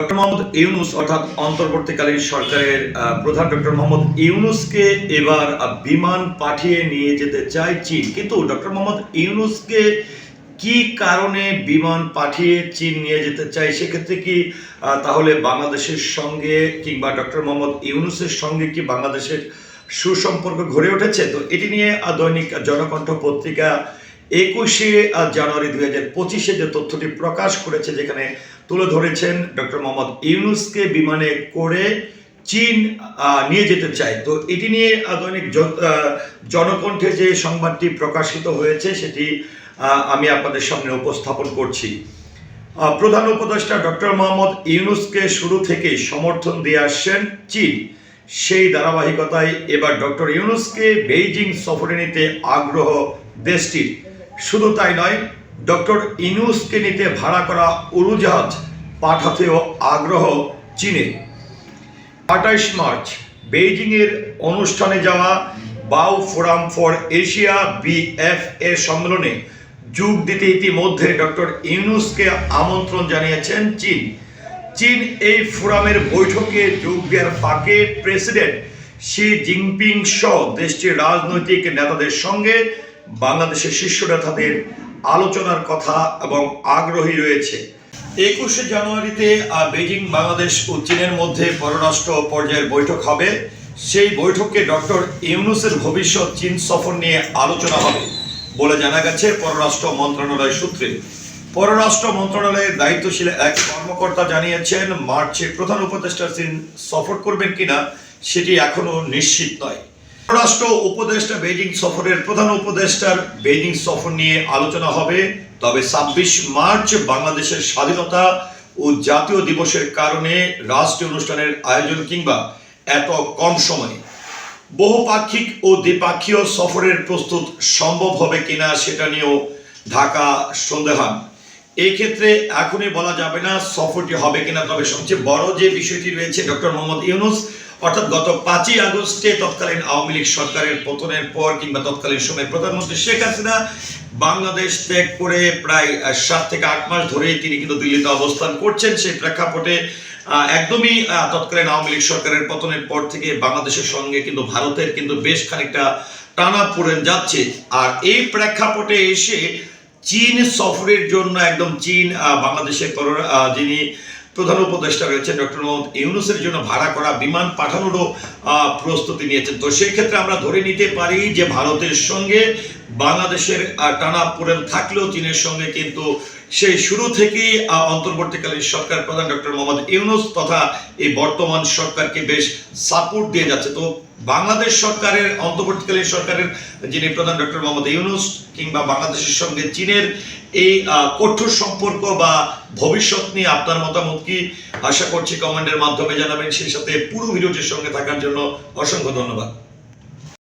Doctor Mohammad Yunus, অর্থাৎ অন্তর্বর্তীকালীন সরকারের প্রধান ডক্টর মোহাম্মদ ইউনুসকে এবার বিমান পাঠিয়ে নিয়ে যেতে চায় চীন। কিন্তু ডক্টর মোহাম্মদ ইউনুসকে কি কারণে বিমান পাঠিয়ে চীন নিয়ে যেতে চায়? সেক্ষেত্রে কি তাহলে বাংলাদেশের সঙ্গে কিংবা ডক্টর মোহাম্মদ ইউনুসের সঙ্গে কি বাংলাদেশের সুসম্পর্ক গড়ে উঠেছে? তো এটি নিয়ে দৈনিক জনকণ্ঠ পত্রিকা একুশে জানুয়ারি দুই হাজার পঁচিশে যে তথ্যটি প্রকাশ করেছে, যেখানে তুলে ধরেছেন ডক্টর মোহাম্মদ ইউনুসকে বিমানে করে চীন নিয়ে যেতে চায়। তো এটি নিয়ে দৈনিক জনকণ্ঠে যে সংবাদটি প্রকাশিত হয়েছে, সেটি আমি আপনাদের সামনে উপস্থাপন করছি। প্রধান উপদেষ্টা ডক্টর মোহাম্মদ ইউনুসকে শুরু থেকেই সমর্থন দিয়ে আসছেন চীন। সেই ধারাবাহিকতায় এবার ডক্টর ইউনুসকে বেইজিং সফরে নিতে আগ্রহ দেশটির। শুধু তাই নয় ডক্টর ইনুসকে নিতে ভাড়া করা উড়োজাহাজ পাঠাতেও আগ্রহ চীনে। আঠাইশ মার্চ, বেইজিংয়ের অনুষ্ঠানে যাওয়া বাউ ফোরাম ফর এশিয়া বিএফ এর সম্মেলনে যোগ দিতে ইতিমধ্যে ডক্টর ইউনুসকে আমন্ত্রণ জানিয়েছেন চীন। চীন এই ফোরামের বৈঠকে যোগ দেওয়ার ফাঁকে প্রেসিডেন্ট শি জিনপিং সহ দেশটির রাজনৈতিক নেতাদের সঙ্গে বাংলাদেশের শীর্ষ নেতাদের আলোচনার কথা এবং আগ্রহী রয়েছে। একুশে জানুয়ারিতে বেজিং বাংলাদেশ ও চীনের মধ্যে পররাষ্ট্র পর্যায়ের বৈঠক হবে। সেই বৈঠকে ডক্টর ইউনুসের ভবিষ্যৎ চীন সফর নিয়ে আলোচনা হবে বলে জানা গেছে পররাষ্ট্র মন্ত্রণালয় সূত্রে। পররাষ্ট্র মন্ত্রণালয়ের দায়িত্বশীল এক কর্মকর্তা জানিয়েছেন, মার্চে প্রধান উপদেষ্টা চীন সফর করবেন কিনা সেটি এখনও নিশ্চিত নয়। পররাষ্ট্র উপদেষ্টা বেজিং সফরের প্রধান উপদেষ্টার বেজিং সফর নিয়ে আলোচনা হবে। তবে ছাব্বিশ মার্চ বাংলাদেশের স্বাধীনতা ও জাতীয় দিবসের কারণে রাষ্ট্রীয় অনুষ্ঠানের আয়োজন কিংবা এত কম সময়ে। বহুপাক্ষিক ও দ্বিপাক্ষীয় সফরের প্রস্তুত সম্ভব হবে কিনা সেটা নিয়েও ঢাকা সন্দেহান। এই ক্ষেত্রে এখনই বলা যাবে না সফরটি হবে কিনা, তবে সবচেয়ে বড় যে বিষয়টি রয়েছে ডক্টর মোহাম্মদ ইউনুস অর্থাৎ গত পাঁচই আগস্টে তৎকালীন আওয়ামী লীগ সরকারের পতনের পর কিংবা তৎকালীন সময়ে প্রধানমন্ত্রী শেখ হাসিনা বাংলাদেশ ত্যাগ করে প্রায় সাত থেকে আট মাস ধরেই তিনি কিন্তু দিল্লিতে অবস্থান করছেন। সেই প্রেক্ষাপটে একদমই তৎকালীন আওয়ামী লীগ সরকারের পতনের পর থেকে বাংলাদেশের সঙ্গে কিন্তু ভারতের কিন্তু বেশ খানিকটা টানা পড়ে যাচ্ছে। আর এই প্রেক্ষাপটে এসে চীন সফরের জন্য একদম চীন বাংলাদেশের যিনি প্রধান উপদেষ্টা রয়েছেন ডক্টর মোহাম্মদ ইউনুসের জন্য ভাড়া করা বিমান পাঠানোরও প্রস্তুতি নিয়েছেন। তো সেই ক্ষেত্রে আমরা ধরে নিতে পারি যে ভারতের সঙ্গে বাংলাদেশের টানা পড়েন থাকলেও চীনের সঙ্গে কিন্তু সেই শুরু থেকেই অন্তর্বর্তীকালীন সরকার প্রধান ডক্টর মোহাম্মদ ইউনুস তথা এই বর্তমান সরকারকে বেশ সাপোর্ট দিয়ে যাচ্ছে। তো বাংলাদেশ সরকারের, অন্তর্বর্তীকালীন সরকারের যিনি প্রধান ডক্টর মোহাম্মদ ইউনুস কিংবা বাংলাদেশের সঙ্গে চীনের এই কঠোর সম্পর্ক বা ভবিষ্যৎ নিয়ে আপনার মতামত কি? আশা করছি কমেন্টের মাধ্যমে জানাবেন। সেই সাথে পুরো ভিডিওটির সঙ্গে থাকার জন্য অসংখ্য ধন্যবাদ।